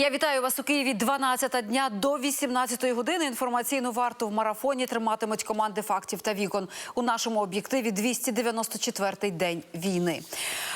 Я вітаю вас у Києві 12 дня до 18 години. Інформаційну варту в марафоні триматимуть команди фактів та вікон. У нашому об'єктиві 294-й день війни.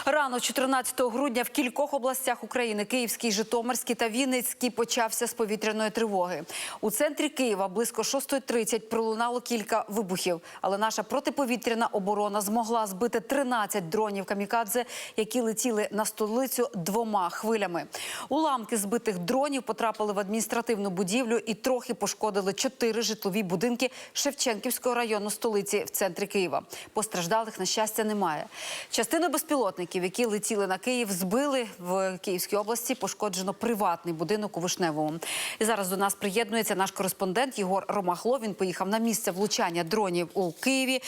Рано 14 грудня в кількох областях України Київський, Житомирський та Вінницький почався з повітряної тривоги. У центрі Києва близько 6.30 пролунало кілька вибухів, але наша протиповітряна оборона змогла збити 13 дронів камікадзе, які летіли на столицю двома хвилями. Уламки збитих дронів потрапили в адміністративну будівлю і трохи пошкодили чотири житлові будинки Шевченківського району столиці в центрі Києва. Постраждалих на щастя немає. Частину безпілотників, які летіли на Київ, збили в Київській області. Пошкоджено приватний будинок у Вишневому. І зараз до нас приєднується наш кореспондент Єгор Ромахло. Він поїхав на місце влучання дронів у Києві.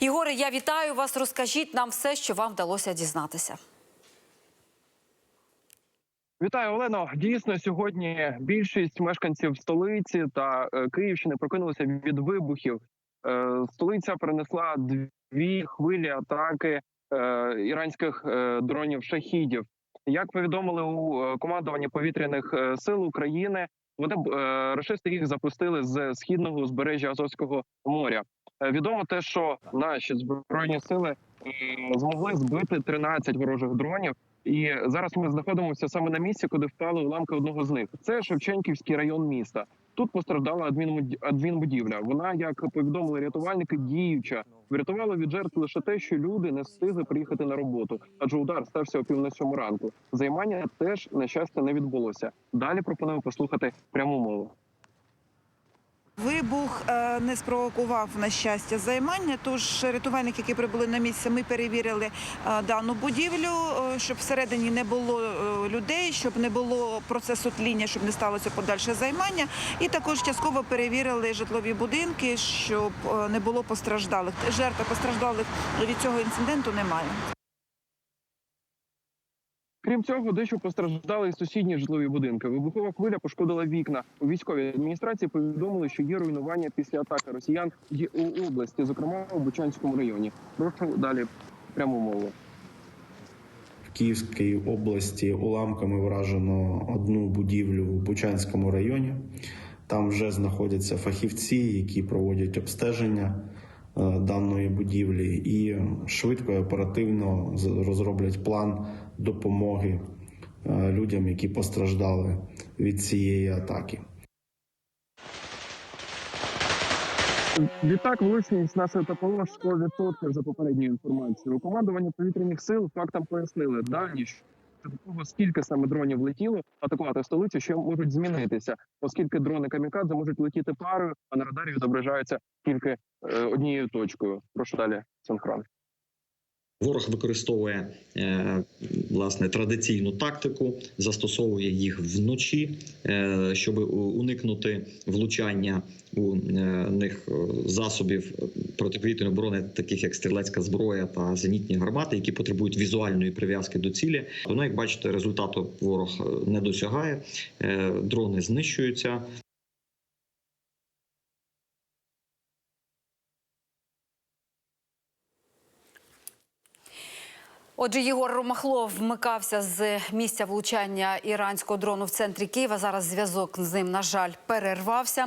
Єгоре, я вітаю вас. Розкажіть нам все, що вам вдалося дізнатися. Вітаю, Олено. Дійсно, сьогодні більшість мешканців столиці та е, Київщини прокинулися від вибухів. Е, Столиця перенесла дві хвилі атаки е, іранських дронів шахідів. Як повідомили у командуванні повітряних сил України, вони рашисти їх запустили з східного узбережжя Азовського моря. Відомо те, що наші збройні сили змогли збити 13 ворожих дронів. І зараз ми знаходимося саме на місці, куди впали уламки одного з них. Це Шевченківський район міста. Тут постраждала адмінбуд- адмінбудівля. Вона, як повідомили рятувальники, діюча врятувала від жертв лише те, що люди не встигли приїхати на роботу, адже удар стався о пів на сьому ранку. Займання теж на щастя не відбулося. Далі пропоную послухати пряму мову. Вибух е, не спровокував на щастя займання. Тож рятувальники, які прибули на місце, ми перевірили е, дану будівлю, е, щоб всередині не було людей, щоб не було процесу тління, щоб не сталося подальше займання. І також частково перевірили житлові будинки, щоб не було постраждалих. Жертв постраждалих від цього інциденту немає. Крім цього, дещо постраждали і сусідні житлові будинки. Вибухова хвиля пошкодила вікна. У військовій адміністрації повідомили, що є руйнування після атаки росіян у області, зокрема у Бучанському районі. Прошу далі пряму мову. В Київській області уламками вражено одну будівлю в Бучанському районі. Там вже знаходяться фахівці, які проводять обстеження даної будівлі, і швидко і оперативно розроблять план допомоги е, людям, які постраждали від цієї атаки. Відтак, влучність нашої ППО 100% за попередньою інформацією. У командуванні повітряних сил фактам пояснили дані, до того, скільки саме дронів летіло атакувати столицю, ще можуть змінитися, оскільки дрони камікадзе можуть летіти парою, а на радарі відображаються тільки е, однією точкою. Прошу далі синхрон. Ворог використовує е, власне традиційну тактику, застосовує їх вночі, е, щоб уникнути влучання у е, них засобів протиповітряної оборони, таких як стрілецька зброя та зенітні гармати, які потребують візуальної прив'язки до цілі. Воно, як бачите, результату ворог не досягає, дрони знищуються. Отже, Єгор Ромахлов вмикався з місця влучання іранського дрону в центрі Києва. Зараз зв'язок з ним, на жаль, перервався.